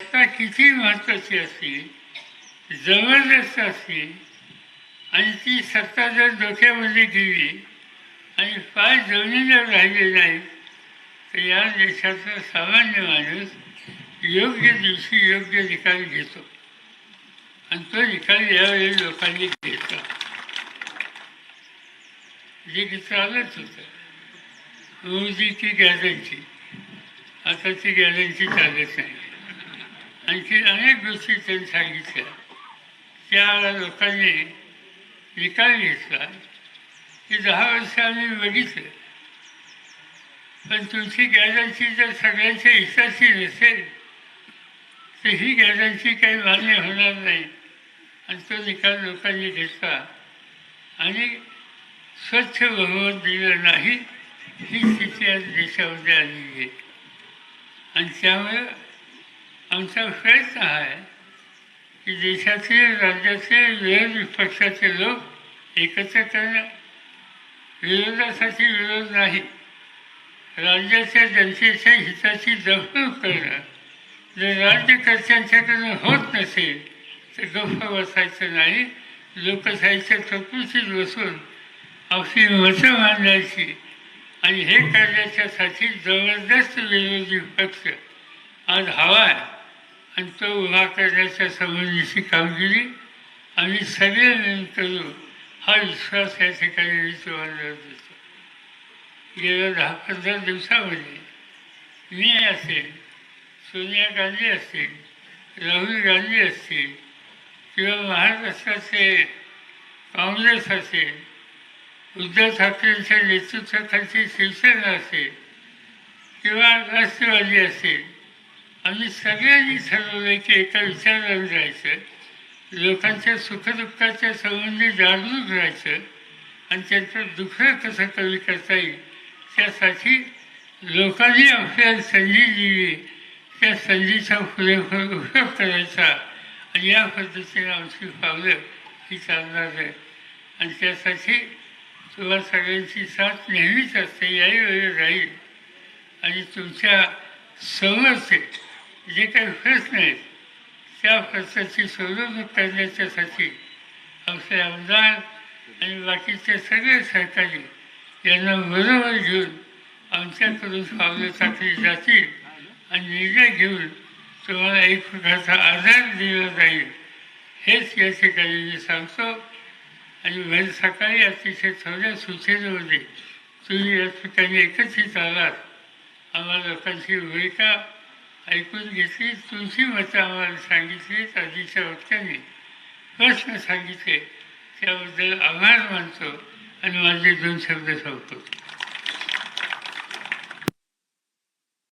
सत्ता किती महत्वाची असली जबरदस्त असली आणि ती सत्ता जर डोक्यामध्ये गेली आणि पाय जमिनीवर राहिले नाही तर या देशाचा सामान्य माणूस योग्य दिवशी योग्य निकाल घेतो. आणि तो निकाल यावेळी लोकांनी घेतला. जे की चालत होतं. मोदी की गॅरंटी आता ती गॅरंटी चालत नाही. आणखी अनेक गोष्टी त्यांनी सांगितल्या. त्या लोकांनी निकाल घेतला. की दहा वर्ष आम्ही बघितलं. पण तुमची गॅरंटी जर सगळ्यांच्या हिताची नसेल तर ही गॅरंटी काही मान्य होणार नाही. आणि तो निकाल लोकांनी घेतला. आणि स्वच्छ बहुमत दिलं नाही ही स्थिती आज देशामध्ये आलेली आहे. आणि त्यामुळे आमचा प्रयत्न आहे की देशाचे राज्याचे विरोधी पक्षाचे लोक एकत्र करणं विरोधासाठी विरोध नाही. राज्याच्या जनतेच्या हिताची जपणूक करणं जर राज्यकर्त्यांच्याकडून होत नसेल तर गप्प बसायचं नाही लोकशाहीच्या चौकशीत बसून आपली मतं मांडायची आणि हे करण्याच्यासाठी जबरदस्त विरोधी पक्ष आज हवा आहे. आणि तो उभा करण्याच्या संबंधीची कामगिरी आम्ही सगळे मिळून करू हा विश्वास या ठिकाणी मी तुम्हाला देतो गेल्या दहा पंधरा दिवसामध्ये मी असेल सोनिया गांधी असतील राहुल गांधी असतील किंवा महाराष्ट्राचे काँग्रेस असेल उद्धव ठाकरेंच्या नेतृत्वाखालची शिवसेना असेल किंवा राष्ट्रवादी असेल आम्ही सगळ्यांनी ठरवलं की एका विचारावर जायचं लोकांच्या सुखदुःखाच्या संबंधी जागरूक राहायचं. आणि त्यांचं दुःख कसं कमी करता येईल त्यासाठी लोकांनी आपल्याला संधी दिली. त्या संधीचा पुरेपूर उपयोग करायचा. आणि या पद्धतीने आमची पावलं ही चालणार आहे आणि त्यासाठी तुम्हा सगळ्यांची साथ नेहमीच असते याही वेळी राहील. आणि तुमच्या समोरचे जे काही प्रश्न नाही त्या खर्चाची सोडवणूक करण्याच्यासाठी आमचे आमदार आणि बाकीचे सगळे सहकारी यांना बरोबर घेऊन आमच्याकडून पावलं टाकली जातील आणि निर्णय घेऊन तुम्हाला एक प्रकारचा आधार दिला जाईल. हेच या ठिकाणी मी सांगतो. आणि भर सकाळी अतिशय थोड्या सूचनेमध्ये तुम्ही या ठिकाणी एकत्रित आलात. आम्हाला लोकांची भूमिका ऐकून घेतली तुमची मतं आम्हाला सांगितली आधीच्या वक्त्यांनी. प्रश्न सांगितले त्याबद्दल आभार मानतो आणि माझे दोन शब्द सांगतो